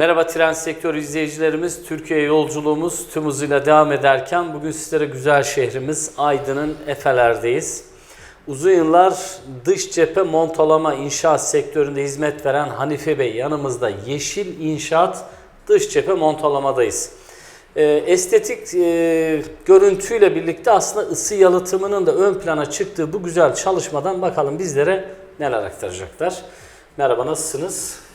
tren sektör izleyicilerimiz, Türkiye yolculuğumuz tüm hızıyla devam ederken bugün sizlere güzel şehrimiz Aydın'ın Efeler'deyiz. Uzun yıllar dış cephe montalama inşaat sektöründe hizmet veren Hanife Bey yanımızda Yeşil İnşaat dış cephe montalamadayız. Ee, estetik e, görüntüyle birlikte aslında ısı yalıtımının da ön plana çıktığı bu güzel çalışmadan bakalım bizlere neler aktaracaklar. Merhaba nasılsınız?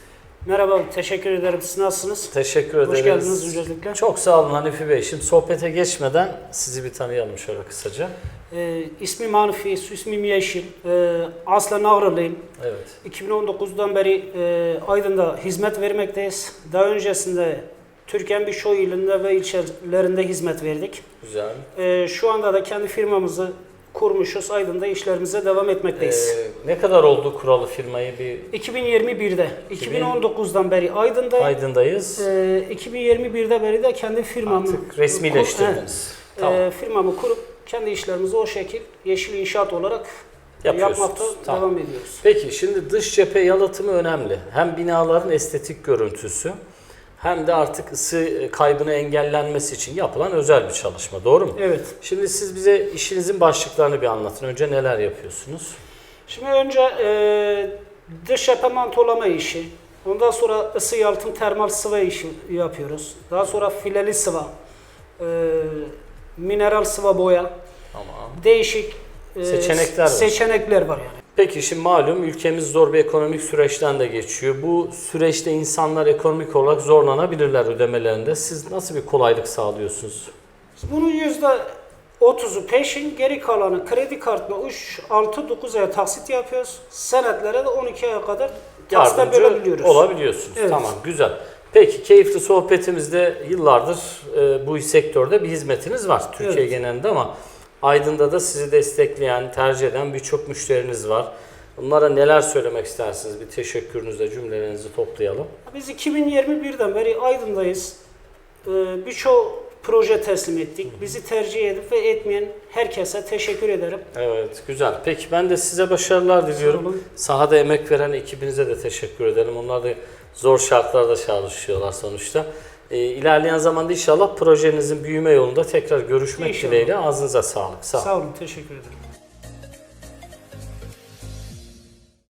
Merhaba, teşekkür ederim. Siz nasılsınız? Teşekkür ederiz. Hoş geldiniz öncelikle. Çok sağ olun Hanifi Bey. Şimdi sohbete geçmeden sizi bir tanıyalım şöyle kısaca. Ee, ismim Hanifi, ismim Yeşil. Ee, aslen Ağrılıyım. Evet. 2019'dan beri e, Aydın'da hizmet vermekteyiz. Daha öncesinde Türkiye'nin birçok ilinde ve ilçelerinde hizmet verdik. Güzel. Ee, şu anda da kendi firmamızı kurmuşuz. Aydın'da işlerimize devam etmekteyiz. Ee, ne kadar oldu kuralı firmayı bir 2021'de, 2019'dan beri Aydın'da, Aydın'dayız. e, 2021'de beri de kendi firmamı Artık resmileştirdiniz. Ee, Tamam. firmamı kurup kendi işlerimizi o şekil yeşil inşaat olarak Yapıyorsunuz. yapmakta Tamam. devam ediyoruz. Peki şimdi dış cephe yalıtımı önemli. Hem binaların estetik görüntüsü hem de artık ısı kaybını engellenmesi için yapılan özel bir çalışma. Doğru mu? Evet. Şimdi siz bize işinizin başlıklarını bir anlatın. Önce neler yapıyorsunuz? Şimdi önce e, dış cephe mantolama işi, ondan sonra ısı yalıtım termal sıva işi yapıyoruz. Daha sonra fileli sıva, e, mineral sıva boya, Tamam. değişik e, Seçenekler var. seçenekler var yani. Peki şimdi malum ülkemiz zor bir ekonomik süreçten de geçiyor. Bu süreçte insanlar ekonomik olarak zorlanabilirler ödemelerinde. Siz nasıl bir kolaylık sağlıyorsunuz? Bunun yüzde 30'u peşin, geri kalanı kredi kartına 3, 6, 9 aya taksit yapıyoruz. Senetlere de 12 aya kadar taksite bölebiliyoruz. olabiliyorsunuz. Evet. Tamam güzel. Peki keyifli sohbetimizde yıllardır e, bu sektörde bir hizmetiniz var Türkiye Evet. genelinde ama Aydın'da da sizi destekleyen, tercih eden birçok müşteriniz var. Bunlara neler söylemek istersiniz? Bir teşekkürünüzle cümlelerinizi toplayalım. Biz 2021'den beri Aydın'dayız. Ee, Birçok proje teslim ettik. Bizi tercih edip ve etmeyen herkese teşekkür ederim. Evet, güzel. Peki ben de size başarılar diliyorum. Sahada emek veren ekibinize de teşekkür ederim. Onlar da zor şartlarda çalışıyorlar sonuçta. Ee, ilerleyen zamanda inşallah projenizin büyüme yolunda tekrar görüşmek İnşallah. dileğiyle ağzınıza sağlık. Sağ olun. Sağ olun, teşekkür ederim.